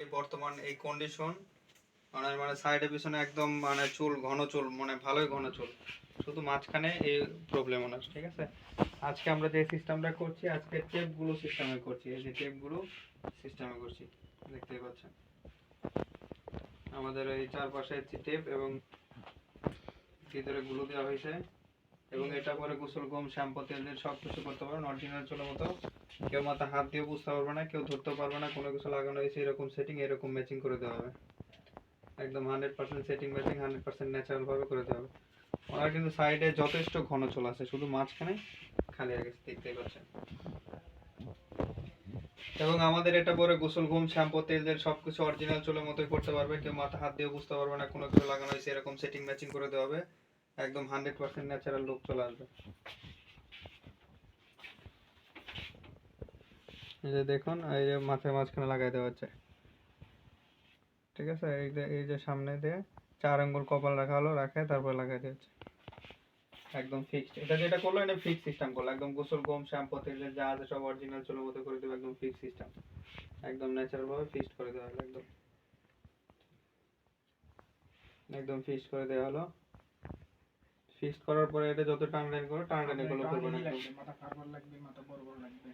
এই বর্তমান এই কন্ডিশন মানে মানে সাইডে পিছনে একদম মানে চুল, ঘন চুল মানে ভালোই ঘন চুল। শুধু মাঝখানে এই প্রবলেম ওনার ঠিক আছে? আজকে আমরা যে সিস্টেমটা করছি, আজকে টেপগুলো সিস্টেমে করছি। এই যে টেপগুলো সিস্টেমে করছি, দেখতেই পাচ্ছেন? আমাদের এই চারপাশে টেপ এবং ভিতরে গুলো দেওয়া হয়েছে। এবং এটা পরে গোসল গম শ্যাম্পু, তেল দিয়ে সব কিছু করতে পারবেন। অরিজিনাল চুলের মতো। কেউ মাথা হাত দিয়ে বুঝতে পারবে না, কেউ ধরতে পারবে না, কোনো কিছু লাগানো হয়েছে, এরকম সেটিং এরকম ম্যাচিং করে দেওয়া হবে। একদম hundred percent setting matching hundred percent natural ভাবে করে দেওয়া হবে। ওনার কিন্তু সাইডে যথেষ্ট ঘন চুল আছে, শুধু মাঝখানে খালি আগে দেখতেই পাচ্ছেন। এবং আমাদের এটা পরে গোসল, ঘুম, শ্যাম্পু, তেল দিয়ে সব কিছু অরিজিনাল চুলের মতোই করতে পারবে। কেউ মাথা হাত দিয়ে বুঝতে পারবে না, কোনো কিছু লাগানো হয়েছে, এরকম সেটিং ম্যাচিং করে দেওয়া হবে। একদম হান্ড্রেড পার্সেন্ট ন্যাচারাল লুক চলে আসবে। এই যে দেখুন, এই যে মাথার মাঝখানে লাগাই দেওয়া হচ্ছে। ঠিক আছে? এই যে এই যে সামনে দিয়ে চার আঙ্গুল কপাল রাখা হলো, রাখে তারপর লাগাই দিচ্ছে একদম ফিক্সড এটা যেটা করল, এটা ফিক্স সিস্টেম করল। একদম গোসল গম শ্যাম্পু তেল যা আছে সব অরিজিনাল চুলের মতো করে দেবে, একদম ফিক্স সিস্টেম একদম ন্যাচারাল ভাবে ফিক্সড করে দেওয়া হলো, একদম। একদম ফিক্সড করে দেওয়া হলো। ফিক্সড করার পরে এটা যত টানটানি করো টানটানি করলে করবে না। মাথা কারবার লাগবে মাথা বড় বড় লাগবে।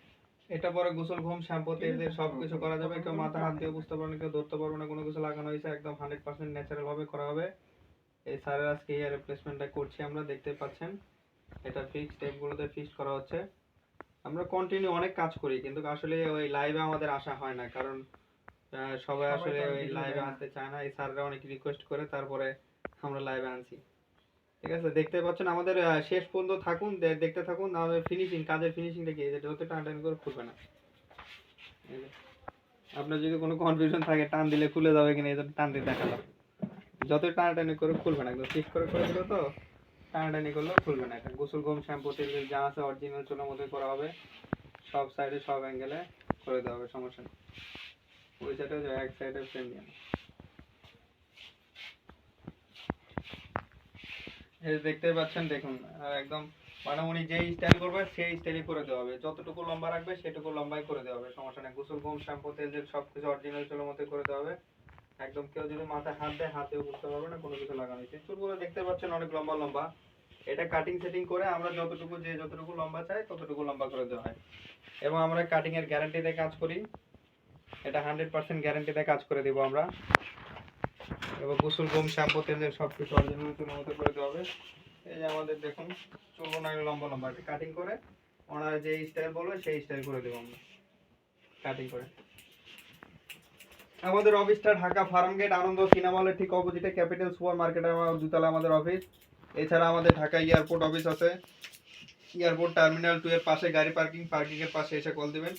এটা পরে গোসল ঘুম শ্যাম্পু তেল দিয়ে সব কিছু করা যাবে। কেউ মাথা হাত দিয়ে বুঝতে পারবে না কেউ ধরতে পারবে না কোনো কিছু লাগানো হয়েছে একদম হান্ড্রেড পার্সেন্ট ন্যাচারাল ভাবে করা হবে। এই স্যারের আজকে এই রিপ্লেসমেন্টটা করছি আমরা দেখতে পাচ্ছেন। এটা ফিক্স স্টেপগুলোতে ফিক্স করা হচ্ছে। আমরা কন্টিনিউ অনেক কাজ করি কিন্তু আসলে ওই লাইভে আমাদের আসা হয় না কারণ আহ, সবাই আসলে ওই লাইভে আসতে চায় না। এই স্যাররা অনেক রিকোয়েস্ট করে তারপরে আমরা লাইভে আনছি। ঠিক আছে, দেখতে পাচ্ছেন আমাদের শেষ পর্যন্ত থাকুন দেখতে থাকুন আমাদের ফিনিশিং কাজের ফিনিশিংটা কি এই যে যত টানাটানি করে খুলবে না। আপনার যদি কোনো কনফিউশন থাকে, টান দিলে খুলে যাবে কিনা, এই টান দিয়ে দেখালাম। যত টানাটানি করে খুলবে না, একদম ঠিক করে করে দিল তো টানাটানি করলেও খুলবে না। এটা গোসল গম শ্যাম্পু, তেল যা আছে অরিজিনাল চুলের মধ্যে করা হবে, সব সাইডে সব অ্যাঙ্গেলে করে দেওয়া হবে, সমস্যা নেই। ওই সাইডে এক সাইডে ফ্রেম দিয়ে দেখতেই পাচ্ছেন, দেখুন একদম মানে উনি যেই স্টাইল করবে, সেই স্টাইলই করে দেওয়া হবে। যতটুকু লম্বা রাখবে, সেটুকু লম্বাই করে দেওয়া হবে। সমস্যা নেই, গোসল গম শ্যাম্পু তেল যে সব কিছু অরিজিনাল চুলের মধ্যে করে দেওয়া হবে। একদম কেউ যদি মাথায় হাত দেয়, হাতেও বুঝতে পারবে না, কোনো কিছু লাগানো হয়েছে চুলগুলো দেখতে পাচ্ছেন অনেক লম্বা লম্বা। এটা কাটিং সেটিং করে আমরা যতটুকু, যে যতটুকু লম্বা চাই, ততটুকু লম্বা করে দেওয়া হয়। এবং আমরা কাটিং এর গ্যারান্টিতে কাজ করি। এটা হান্ড্রেড পার্সেন্ট গ্যারান্টিতে কাজ করে দিব আমরা। এবং গোসল, গম, শ্যাম্পু, তেলের সব কিছু অরিজিনাল মতো করে দেওয়া হবে। এই যে আমাদের দেখুন, চুলগুলো অনেক লম্বা লম্বা। কাটিং করে, ওনারা যে স্টাইল বলবে, সেই স্টাইল করে দেবো আমরা। কাটিং করে। আমাদের অফিসটা Dhaka farm gate, Ananda cinema হলের ঠিক অপোজিটে ক্যাপিটাল সুপার মার্কেটে আমার দুতলা আমাদের অফিস এছাড়া আমাদের ঢাকা এয়ারপোর্ট অফিস আছে। এয়ারপোর্ট টার্মিনাল টু এর পাশে, গাড়ি পার্কিং পার্কিং এর পাশে এসে কল দিবেন।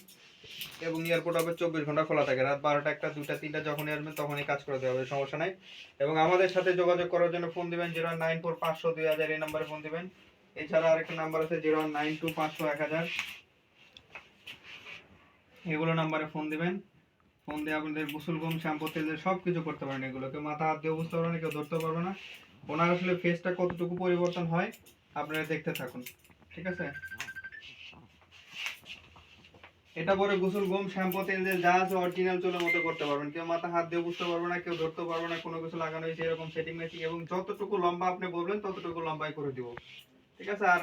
এবং এয়ারপোর্ট অফিস চব্বিশ ঘণ্টা খোলা থাকে। রাত বারোটা একটা দুটা তিনটা যখনই আসবেন তখনই কাজ করে দেওয়া হবে, সমস্যা নাই। এবং আমাদের সাথে যোগাযোগ করার জন্য ফোন দিবেন জিরো নাইন ফোর পাঁচশো দুই হাজার, এই নাম্বারে ফোন দিবেন। এছাড়া আরেকটা নাম্বার আছে জিরো নাইন টু পাঁচশো এক হাজার। এগুলো নাম্বারে ফোন দিবেন। ফোন দিয়ে আপনাদের গোসল গম শ্যাম্পু, তেল সব কিছু করতে পারেন এগুলোকে। মাথা, হাত দিয়ে বুঝতে পারবে না কেউ ধরতে পারবে না। ওনার আসলে ফেসটা কতটুকু পরিবর্তন হয়, আপনারা দেখতে থাকুন। ঠিক আছে? এটা পরে গোসল গম শ্যাম্পু, তেল দিয়ে যা আছে অরিজিনাল চুলের মতো করতে পারবেন। কেউ মাথা হাত দিয়ে বুঝতে পারবে না, কেউ ধরতে পারবে না, কোনো কিছু লাগানো হয়েছে, এরকম সেটিং মেটিং এবং যতটুকু লম্বা আপনি বলবেন, ততটুকু লম্বাই করে দিব। ঠিক আছে? আর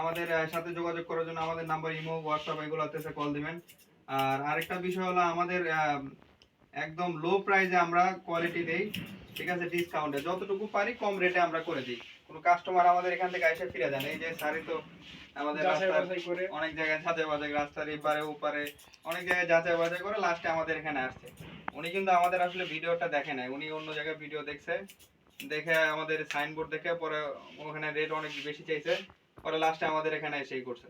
আমাদের সাথে যোগাযোগ করার জন্য আমাদের নাম্বার ইমো হোয়াটসঅ্যাপ এগুলো এগুলোতে কল দিবেন। আর আরেকটা বিষয় হলো আমাদের একদম লো প্রাইসে আমরা কোয়ালিটি দেই, ঠিক আছে ডিসকাউন্টে যতটুকু পারি কম রেটে আমরা করে দিই। কোনো কাস্টমার আমাদের এখান থেকে এসে ফিরে যান এই যে শাড়ি তো আমাদের অনেক জায়গায় যাচাই বাছাই রাস্তার এপারে ওপারে অনেক জায়গায় যাচাই বাছাই করে লাস্টে আমাদের এখানে আসছে। উনি কিন্তু আমাদের আসলে ভিডিওটা দেখে নাই উনি অন্য জায়গায় ভিডিও দেখছে দেখে আমাদের সাইনবোর্ড দেখে পরে ওখানে রেট অনেক বেশি চাইছে পরে লাস্টে আমাদের এখানে এসেই করছে।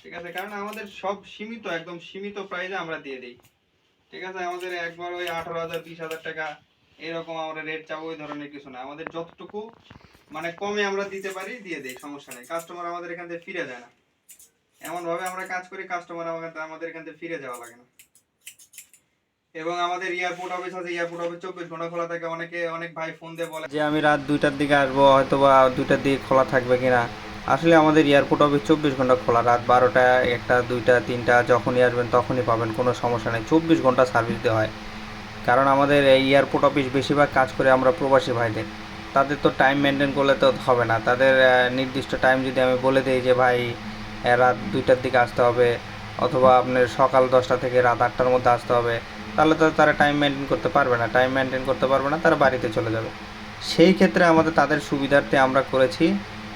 ঠিক আছে কারণ আমাদের সব সীমিত একদম সীমিত প্রাইসে আমরা দিয়ে দিই। ঠিক আছে আমাদের একবার ওই আঠারো হাজার বিশ হাজার টাকা এরকম আমরা রেট চাবো ওই ধরনের কিছু না। আমাদের যতটুকু মানে কমে আমরা দিতে পারি, দিয়ে দিই, সমস্যা নেই। কাস্টমার আমাদের এখান থেকে ফিরে যায় না। এমন ভাবে আমরা কাজ করি কাস্টমার আমাদের আমাদের এখান থেকে ফিরে যাওয়া লাগে না। এবং আমাদের এয়ারপোর্ট অফিস আছে এয়ারপোর্ট অফিস চব্বিশ ঘণ্টা খোলা থাকে। অনেকে, অনেক ভাই ফোন দিয়ে বলে যে, আমি রাত দুইটার দিকে আসব হয়তো বা দুইটার দিকে খোলা থাকবে কিনা? আসলে আমাদের এয়ারপোর্ট অফিস চব্বিশ ঘণ্টা খোলা। রাত বারোটা, একটা, দুইটা, তিনটা, যখনই আসবেন তখনই পাবেন। কোনো সমস্যা নেই। চব্বিশ ঘণ্টা সার্ভিস দেওয়া হয়। কারণ আমাদের এই এয়ারপোর্ট অফিস বেশিরভাগ কাজ করে আমরা প্রবাসী ভাইদের। তাদের তো টাইম মেনটেন করলে তো হবে না। তাদের নির্দিষ্ট টাইম যদি আমি বলে দিই যে, ভাই রাত দুইটার দিকে আসতে হবে অথবা আপনার সকাল দশটা থেকে রাত আটটার মধ্যে আসতে হবে, তাহলে তো তারা টাইম মেনটেন করতে পারবে না। টাইম মেনটেন করতে পারবে না, তারা বাড়িতে চলে যাবে। সেই ক্ষেত্রে আমাদের, তাদের সুবিধার্থে আমরা করেছি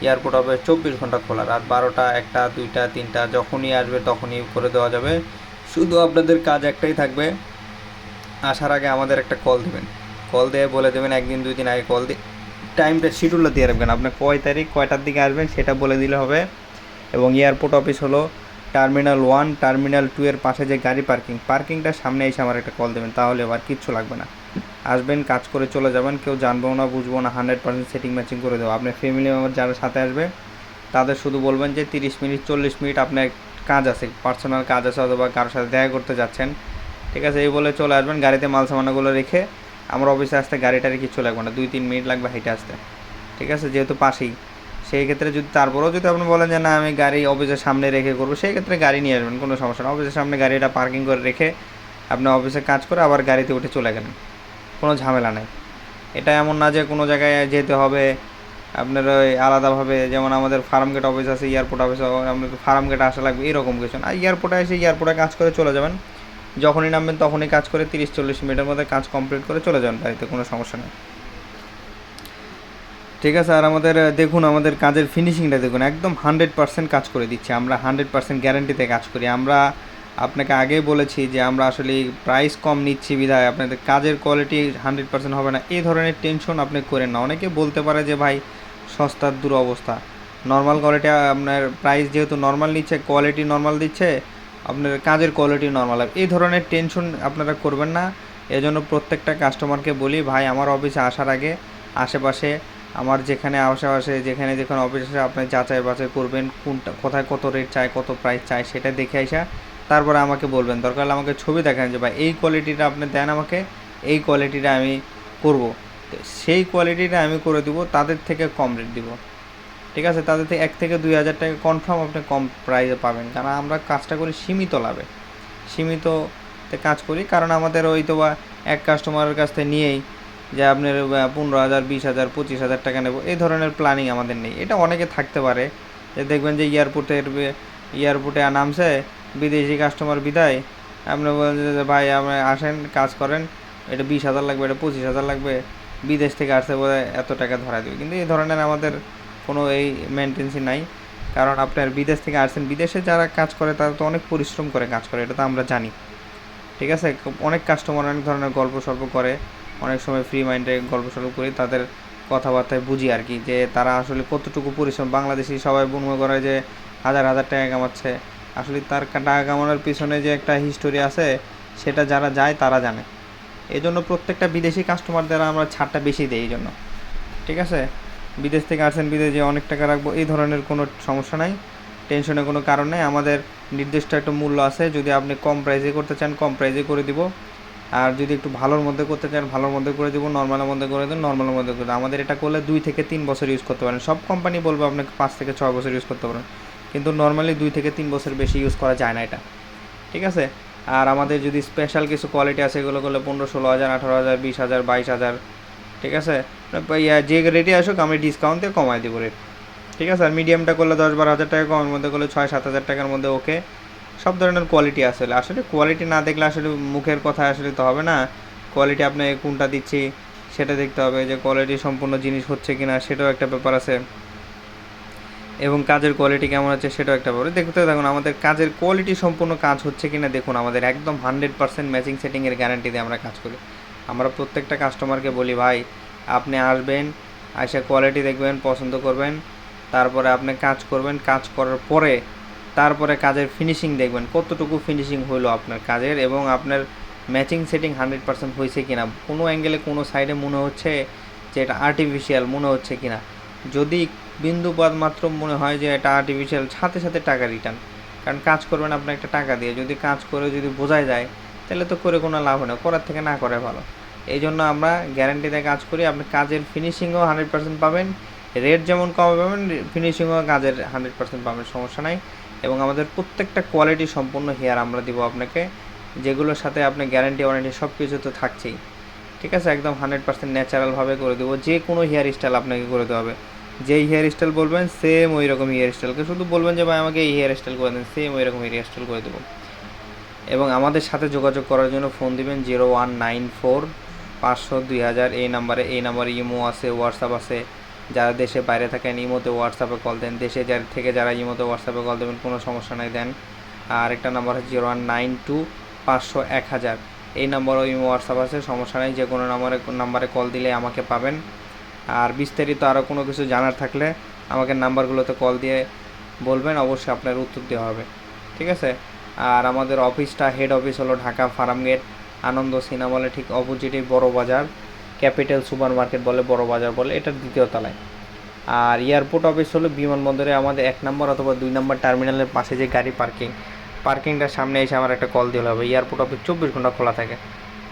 এয়ারপোর্ট হবে চব্বিশ ঘণ্টা খোলা। রাত বারোটা, একটা, দুইটা, তিনটা, যখনই আসবে তখনই করে দেওয়া যাবে। শুধু আপনাদের কাজ একটাই থাকবে, আসার আগে আমাদের একটা কল দেবেন। কল দিয়ে বলে দেবেন, একদিন, দুই দিন আগে কল দিয়ে টাইমটা শিডিউলটা দিয়ে রাখবেন। আপনি কয় তারিখ, কয়টার দিকে আসবেন সেটা বলে দিলে হবে। এবং এয়ারপোর্ট অফিস হলো টার্মিনাল ওয়ান টার্মিনাল টু এর পাশে যে গাড়ি পার্কিং পার্কিংটার সামনে এসে আমার একটা কল দেবেন, তাহলে আবার কিচ্ছু লাগবে না। আসবেন, কাজ করে চলে যাবেন, কেউ জানব না বুঝব না হান্ড্রেড পার্সেন্ট সেটিং ম্যাচিং করে দেবো। আপনার ফ্যামিলি মেম্বার যারা সাথে আসবে, তাদের শুধু বলবেন যে তিরিশ মিনিট, চল্লিশ মিনিট আপনার কাজ আছে পার্সোনাল কাজ আছে, অথবা কারোর সাথে দেখা করতে যাচ্ছেন। ঠিক আছে, এই বলে চলে আসবেন, গাড়িতে মাল সামানাগুলো রেখে আমার অফিসে আসতে গাড়িটারে কিছু লাগবে না, দুই, তিন মিনিট লাগবে হেঁটে আসতে। ঠিক আছে? যেহেতু পাশেই। সেই ক্ষেত্রে যদি তারপরেও যদি আপনি বলেন যে, না, আমি গাড়ি অফিসের সামনে রেখে করব, সেই ক্ষেত্রে গাড়ি নিয়ে আসবেন, কোনো সমস্যা না। অফিসের সামনে গাড়িটা পার্কিং করে রেখে আপনি অফিসে কাজ করে আবার গাড়িতে উঠে চলে গেলেন। কোনো ঝামেলা নেই। এটা এমন না যে, কোনো জায়গায় যেতে হবে, আপনার ওই আলাদাভাবে, যেমন আমাদের ফার্ম গেট অফিস আছে এয়ারপোর্ট অফিস আপনার ফার্ম গেটে আসা লাগবে, এরকম কিছু না। এয়ারপোর্টে এসে এয়ারপোর্টে কাজ করে চলে যাবেন। যখনই নামবেন তখনই কাজ করে তিরিশ চল্লিশ মিনিটের মধ্যে কাজ কমপ্লিট করে চলে যাবেন বাড়িতে কোনো সমস্যা নেই। ঠিক আছে, আর আমাদের দেখুন আমাদের কাজের ফিনিশিংটা দেখুন, একদম হান্ড্রেড পার্সেন্ট কাজ করে দিচ্ছে, আমরা হান্ড্রেড পার্সেন্ট গ্যারান্টিতে কাজ করি। আমরা আপনাকে আগেই বলেছি যে আমরা আসলে প্রাইস কম নিচ্ছি বিধায়, আপনাদের কাজের কোয়ালিটি হান্ড্রেড পার্সেন্ট হবে না। এই ধরনের টেনশন আপনি করেন না। অনেকে বলতে পারে যে ভাই, সস্তার দুরবস্থা। নর্মাল কোয়ালিটি আপনার প্রাইস যেহেতু নর্মাল নিচ্ছে কোয়ালিটি নর্মাল দিচ্ছে আপনার কাজের কোয়ালিটি নর্মাল হবে এই ধরনের টেনশন আপনারা করবেন না। এজন্য প্রত্যেকটা কাস্টমারকে বলি, ভাই, আমার অফিসে আসার আগে আশেপাশে আমার যেখানে আশেপাশে যেখানে যেখানে অফিসে আপনি যাচাই বাছাই করবেন, কোনটা, কোথায় কত রেট চায় কত প্রাইস চায় সেটা দেখে আসা তারপরে আমাকে বলবেন। দরকার হলে আমাকে ছবি দেখান যে, ভাই, এই কোয়ালিটিটা আপনি দেন আমাকে, এই কোয়ালিটিটা আমি করব। সেই কোয়ালিটিটা আমি করে দিব, তাদের থেকে কম রেট দিব। ঠিক আছে? তাদের থেকে এক থেকে দুই হাজার টাকা কনফার্ম আপনি কম প্রাইসে পাবেন। কারণ আমরা কাজটা করি সীমিত লাভে। সীমিততে কাজ করি। কারণ আমাদের ওই তো বা এক কাস্টমারের কাছ থেকে নিয়েই যে আপনার পনেরো হাজার, বিশ হাজার, পঁচিশ হাজার টাকা নেব, এই ধরনের প্ল্যানিং আমাদের নেই। এটা অনেকে থাকতে পারে যে দেখবেন যে এয়ারপোর্টের এয়ারপোর্টে নামছে, বিদেশি কাস্টমার বিদায়। আপনি বলেন যে ভাই আপনি আসেন, কাজ করেন, এটা বিশ হাজার লাগবে, এটা পঁচিশ হাজার লাগবে, বিদেশ থেকে আসতে বলে এত টাকা ধরা দেবে। কিন্তু এই ধরনের আমাদের কোনো এই মেনটেন্সি নাই। কারণ আপনার বিদেশ থেকে আসছেন বিদেশে যারা কাজ করে, তারা তো অনেক পরিশ্রম করে কাজ করে, এটা তো আমরা জানি। ঠিক আছে? অনেক কাস্টমার অনেক ধরনের গল্প সল্প করে, অনেক সময় ফ্রি মাইন্ডে গল্প সল্প করি তাদের কথাবার্তায় বুঝি আর কি, যে তারা আসলে কতটুকু পরিশ্রম। বাংলাদেশি সবাই মনে করে যে হাজার হাজার টাকা কামাচ্ছে। আসলে তার টাকা কামানোর পিছনে যে একটা হিস্টোরি আছে, সেটা যারা যায়, তারা জানে। এই জন্য প্রত্যেকটা বিদেশি কাস্টমারদের আমরা ছাড়টা বেশি দিই এই জন্য ঠিক আছে? বিদেশ থেকে আসেন, বিদেশে অনেক টাকা রাখব, এই ধরনের কোনো সমস্যা নাই, টেনশনের কোনো কারণ নেই। আমাদের নির্দিষ্ট একটা মূল্য আছে, যদি আপনি কম প্রাইসে করতে চান, কম প্রাইসে করে দিব। আর যদি একটু ভালোর মধ্যে করতে চান, ভালোর মধ্যে করে দিব, নর্মালের মধ্যে করে দেন, নর্মালের মধ্যে করে দেব। আমাদের এটা করলে দুই থেকে তিন বছর ইউজ করতে পারেন। সব কোম্পানি বলব আপনাকে পাঁচ থেকে ছয় বছর ইউজ করতে পারেন। কিন্তু নর্মালি দুই থেকে তিন বছর বেশি ইউজ করা যায় না এটা। ঠিক আছে? আর আমাদের যদি স্পেশাল কিছু কোয়ালিটি আছে, এগুলো করলে পনেরো, ষোলো হাজার, আঠারো হাজার, বিশ হাজার, বাইশ হাজার ঠিক আছে? যে রেটে আসুক, আমি ডিসকাউন্ট দিয়ে কমাই দেবো রেট ঠিক আছে? আর মিডিয়ামটা করলে দশ বারো হাজার টাকা, কমের মধ্যে করলে ছয়, সাত হাজার টাকার মধ্যে ওকে সব ধরনের কোয়ালিটি আসলে আসলে কোয়ালিটি না দেখলে আসলে মুখের কথা আসলে তো হবে না। কোয়ালিটি আপনি কোনটা দিচ্ছি, সেটা দেখতে হবে। যে কোয়ালিটি সম্পূর্ণ জিনিস হচ্ছে কিনা, সেটাও একটা ব্যাপার আছে। এবং কাজের কোয়ালিটি কেমন আছে, সেটাও একটা ব্যাপার। দেখতে দেখুন আমাদের কাজের কোয়ালিটি সম্পূর্ণ কাজ হচ্ছে কিনা, দেখুন, আমাদের একদম হান্ড্রেড পার্সেন্ট ম্যাচিং সেটিংয়ের গ্যারান্টি দিয়ে আমরা কাজ করি। আমরা প্রত্যেকটা কাস্টমারকে বলি, ভাই, আপনি আসবেন, এসে কোয়ালিটি দেখবেন, পছন্দ করবেন, তারপরে আপনি কাজ করবেন, কাজ করার পরে তারপরে কাজের ফিনিশিং দেখবেন, কতটুকু ফিনিশিং হলো আপনার কাজের এবং আপনার ম্যাচিং সেটিং হান্ড্রেড পার্সেন্ট হয়েছে কিনা? কোনো অ্যাঙ্গেলে কোনো সাইডে মনে হচ্ছে যে এটা আর্টিফিশিয়াল মনে হচ্ছে কিনা? যদি বিন্দুপাত মাত্র মনে হয় যে এটা আর্টিফিশিয়াল সাথে সাথে টাকা রিটার্ন কারণ কাজ করবেন আপনি একটা টাকা দিয়ে। যদি কাজ করে যদি বোঝাই যায় তাহলে তো করে কোনো লাভ হয় না, করার থেকে না করে ভালো। এই জন্য আমরা গ্যারান্টিতে কাজ করি, আপনি কাজের ফিনিশিংও হান্ড্রেড পার্সেন্ট পাবেন রেট যেমন কম পাবেন ফিনিশিংও কাজের হান্ড্রেড পার্সেন্ট পাবেন, সমস্যা নাই। এবং আমাদের প্রত্যেকটা কোয়ালিটি সম্পূর্ণ হেয়ার আমরা দিব আপনাকে, যেগুলোর সাথে আপনি গ্যারান্টি ওয়ারেন্টি সব কিছু তো থাকছেই। ঠিক আছে? একদম হান্ড্রেড পার্সেন্ট ন্যাচারালভাবে করে দেবো, যে কোনো হেয়ার স্টাইল আপনাকে করে দেওয়া হবে। যেই হেয়ার স্টাইল বলবেন সেম ওই রকম হেয়ার স্টাইলকে শুধু বলবেন যে, ভাই, আমাকে এই হেয়ার স্টাইল করে দেন সেম ওই রকম হেয়ার স্টাইল করে দেবো। এবং আমাদের সাথে যোগাযোগ করার জন্য ফোন দিবেন জিরো ওয়ান নাইন ফোর পাঁচশো দুই হাজার। এই নাম্বারে এই নাম্বারে ইমো আছে, হোয়াটসঅ্যাপ আছে। যারা দেশে বাইরে থাকেন, ইমোতে হোয়াটসঅ্যাপে কল দেন। দেশে যার থেকে যারা ইমোতে হোয়াটসঅ্যাপে কল দেবেন, কোনো সমস্যা নাই, দেন। আর একটা নাম্বার হচ্ছে জিরো ওয়ান নাইন টু পাঁচশো এক হাজার। এই নাম্বারও ইমো, হোয়াটসঅ্যাপ আছে, সমস্যা নেই, যে কোনো নাম্বারে নাম্বারে কল দিলে আমাকে পাবেন। আর বিস্তারিত আরও কোনো কিছু জানার থাকলে আমাকে নাম্বারগুলোতে কল দিয়ে বলবেন, অবশ্যই আপনার উত্তর দেওয়া হবে। ঠিক আছে? আর আমাদের অফিসটা হেড অফিস হলো Dhaka farm gate. Ananda cinema হলে ঠিক অপোজিটে বড় বাজার। ক্যাপিটাল সুপার মার্কেট বলে বড় বাজার বলে এটার দ্বিতীয় তলায়। আর এয়ারপোর্ট অফিস হলো বিমানবন্দরে আমাদের এক নম্বর অথবা দুই নম্বর টার্মিনালের পাশে যে গাড়ি পার্কিং পার্কিংটার সামনে এসে আমার একটা কল দিলে হবে। এয়ারপোর্ট অফিস চব্বিশ ঘণ্টা খোলা থাকে।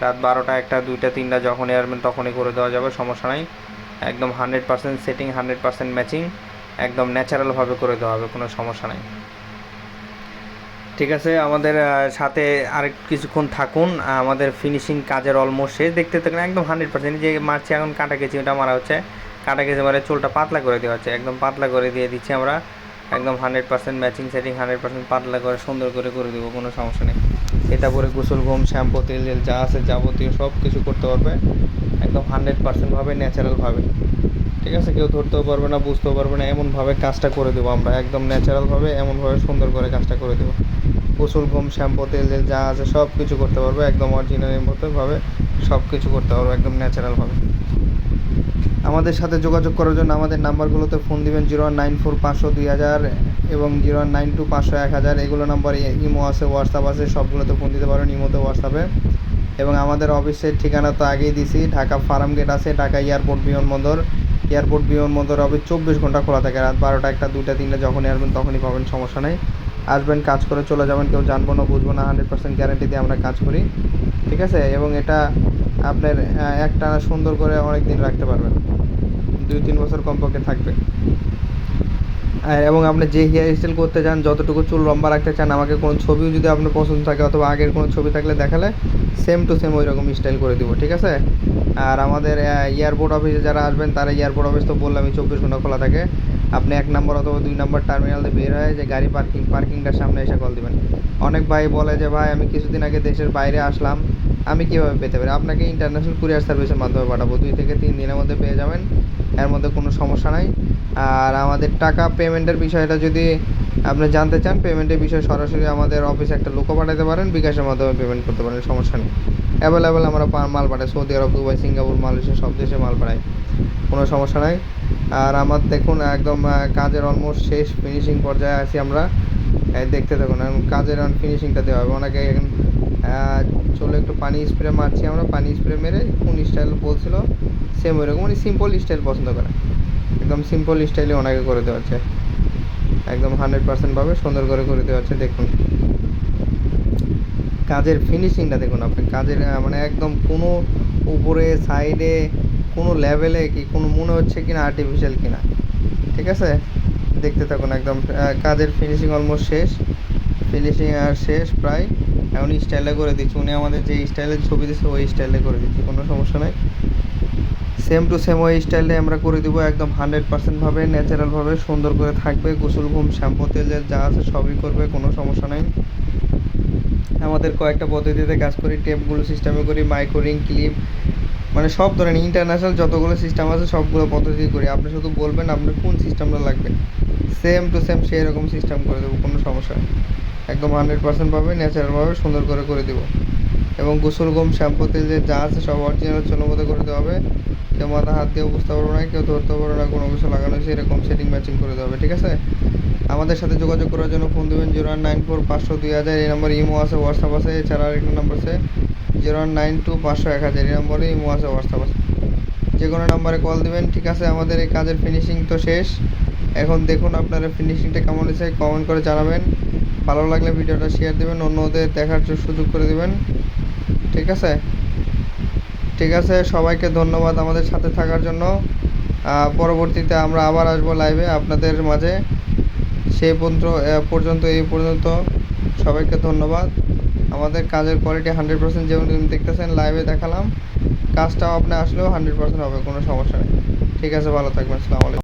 রাত বারোটা একটা, দুইটা, তিনটা যখন এয়ারমেন তখনই করে দেওয়া যাবে, সমস্যা নাই। একদম hundred percent setting hundred percent matching একদম ন্যাচারালভাবে করে দেওয়া হবে, কোনো সমস্যা নাই। ঠিক আছে, আমাদের সাথে আর কিছুক্ষণ থাকুন আমাদের ফিনিশিং কাজের অলমোস্ট শেষ। দেখতে থাকুন, একদম হান্ড্রেড পার্সেন্ট যে মারছি, এখন কাটা গেছি ওটা মারা হচ্ছে। কাটা গেছে মারে চুলটা পাতলা করে দেওয়া হচ্ছে, একদম পাতলা করে দিয়ে দিচ্ছি আমরা। একদম hundred percent matching setting hundred percent পাতলা করে, সুন্দর করে করে দেবো, কোনো সমস্যা নেই। এটা পরে গোসল, ঘুম, শ্যাম্পু, তেল যা আছে যাবতীয় সব কিছু করতে পারবে। একদম হান্ড্রেড পার্সেন্টভাবে ন্যাচারালভাবে ঠিক আছে, কেউ ধরতেও পারবে না, বুঝতেও পারবে না, এমনভাবে কাজটা করে দেবো আমরা, একদম ন্যাচারালভাবে এমনভাবে সুন্দর করে কাজটা করে দেবো। গোসল, ঘুম, শ্যাম্পু, তেল জেল যা আছে সব কিছু করতে পারবে, একদম অরিজিনালের মতোভাবে সব কিছু করতে পারবে, একদম ন্যাচারালভাবে। আমাদের সাথে যোগাযোগ করার জন্য আমাদের নাম্বারগুলোতে ফোন দিবেন, জিরো ওয়ান নাইন ফোর পাঁচশো দুই হাজার এবং জিরো ওয়ান নাইন টু পাঁচশো এক হাজার, এগুলো নাম্বার ইমো আছে, হোয়াটসঅ্যাপ আছে, সবগুলোতে ফোন দিতে পারেন ইমোতে, হোয়াটসঅ্যাপে। এবং আমাদের অফিসের ঠিকানা তো আগেই দিছি, ঢাকা ফার্ম গেট আছে, ঢাকা এয়ারপোর্ট বিমানবন্দর। এয়ারপোর্ট বিমানবন্দর অফিস চব্বিশ ঘণ্টা খোলা থাকে। রাত বারোটা, একটা, দুইটা, তিনটা, যখনই আসবেন তখনই পাবেন, সমস্যা নেই। আসবেন, কাজ করে চলে যাবেন, কেউ জানব না, বুঝব না, হান্ড্রেড পার্সেন্ট গ্যারান্টি দিয়ে আমরা কাজ করি। ঠিক আছে? এবং এটা আপনার একটা সুন্দর করে অনেক দিন রাখতে পারবেন। দুই, তিন বছর কমপক্ষে থাকবে। এবং আপনি যে হেয়ার স্টাইল করতে চান, যতটুকু চুল লম্বা রাখতে চান, আমাকে কোনো ছবিও যদি আপনার পছন্দ থাকে অথবা আগের কোনো ছবি থাকলে দেখালে সেম টু সেম ওই রকম স্টাইল করে দিব, ঠিক আছে? আর আমাদের এয়ারপোর্ট অফিসে যারা আসবেন, তারা এয়ারপোর্ট অফিস তো বললামই চব্বিশ ঘণ্টা খোলা থাকে। আপনি এক নম্বর অথবা দুই নম্বর টার্মিনালে বের হয়ে যে গাড়ি পার্কিং পার্কিংটার সামনে এসে কল দিবেন। অনেক ভাই বলে যে, ভাই, আমি কিছুদিন আগে দেশের বাইরে আসলাম, আমি কীভাবে পেতে পারি? আপনাকে ইন্টারন্যাশনাল কুরিয়ার সার্ভিসের মাধ্যমে পাঠাবো। দুই থেকে তিন দিনের মধ্যে পেয়ে যাবেন, এর মধ্যে কোনো সমস্যা নাই। আর আমাদের টাকা পেমেন্টের বিষয়টা যদি আপনি জানতে চান পেমেন্টের বিষয়ে সরাসরি আমাদের অফিসে একটা লোকও পাঠাতে পারেন, বিকাশের মাধ্যমে পেমেন্ট করতে পারেন, সমস্যা নেই। অ্যাভেলেবেল আমরা মাল পাঠাই, Saudi Arab, Dubai, Singapore, Malaysia, সব দেশে মাল পাঠাই, কোনো সমস্যা নাই। আর আমার দেখুন, একদম কাজের অলমোস্ট শেষ ফিনিশিং পর্যায়ে আছি আমরা। দেখতে থাকুন কাজের ফিনিশিংটা দেওয়া হবে। অনেকে এখন চলে একটু পানি স্প্রে মারছি আমরা, পানি স্প্রে মেরে কোন স্টাইল বলছিল সেম ওইরকম মানে সিম্পল স্টাইল পছন্দ করে। একদম সিম্পল স্টাইলে ওনাকে করে দেওয়া হচ্ছে। একদম হান্ড্রেড পার্সেন্ট ভাবে সুন্দর করে করে দেওয়া হচ্ছে দেখুন। কাজের ফিনিশিংটা দেখুন আপনি। কাজের মানে একদম কোনো উপরে সাইডে কোনো লেভেলে কি, কোনো মনে হচ্ছে কিনা আর্টিফিশিয়াল কিনা। ঠিক আছে? দেখতে থাকুন একদম কাজের ফিনিশিং অলমোস্ট শেষ। ফিনিশিং আর শেষ প্রায়। এখন স্টাইলে করে দিচ্ছি। উনি আমাদের যে স্টাইলের ছবি দিচ্ছে ওই স্টাইলে করে দিচ্ছি। কোনো সমস্যা নাই। সেম টু সেম ওই স্টাইলে আমরা করে দিব, একদম হান্ড্রেড পার্সেন্টভাবে ন্যাচারালভাবে সুন্দর করে থাকবে, গোসল, ঘুম, শ্যাম্পু, তেলের যা আছে সবই করবে, কোনো সমস্যা নেই। আমাদের কয়েকটা পদ্ধতিতে কাজ করি টেপগুলো সিস্টেমে করি মাইক্রো রিং ক্লিপ মানে সব ধরনের ইন্টারন্যাশনাল যতগুলো সিস্টেম আছে সবগুলো পদ্ধতি করি। আপনি শুধু বলবেন আপনার কোন সিস্টেমটা লাগবে। সেম টু সেম সেই রকম সিস্টেম করে দেবো, কোনো সমস্যা একদম হান্ড্রেড পার্সেন্ট পাবে ন্যাচারালভাবে সুন্দর করে করে দেবো। এবং গোসল গম শ্যাম্পু তেল যে যা আছে সব অরিজিনাল চলো মতো করে দেওয়া হবে। কেউ মাথা হাত দিয়ে বুঝতে পারব না, কেউ ধরতে পারব না, কোনো কিছু লাগানো হয়েছে এরকম সেটিং ম্যাচিং করে দেওয়া হবে, ঠিক আছে? আমাদের সাথে যোগাযোগ করার জন্য ফোন দেবেন জিরো ওয়ান নাইন ফোর পাঁচশো দুই হাজার, এই নম্বর ইমো আছে হোয়াটসঅ্যাপ আছে, এছাড়া আরেকটা নম্বর আছে জিরো ওয়ান নাইন টু পাঁচশো এক হাজার, এই নম্বরে ইমো আছে হোয়াটসঅ্যাপ আছে। যে কোনো নাম্বারে কল দিবেন, ঠিক আছে? আমাদের এই কাজের ফিনিশিং তো শেষ। এখন দেখুন আপনারা ফিনিশিংটা কেমন হয়েছে কমেন্ট করে জানাবেন। ভালো লাগলে ভিডিওটা শেয়ার দেবেন, অন্যদের দেখার সুযোগ করে দিবেন। ঠিক আছে? ঠিক আছে, সবাইকে ধন্যবাদ আমাদের সাথে থাকার জন্য। পরবর্তীতে আমরা আবার আসব লাইভে আপনাদের মাঝে। সেই পর্যন্ত পর্যন্ত, এই পর্যন্ত সবাইকে ধন্যবাদ। আমাদের কাজের কোয়ালিটি হান্ড্রেড পার্সেন্ট যেমন দেখতেছেন লাইভে দেখালাম। কাজটাও আপনি আসলেও হান্ড্রেড পার্সেন্ট হবে, কোনো সমস্যা নেই। ঠিক আছে, ভালো থাকবেন, আসসালামু আলাইকুম।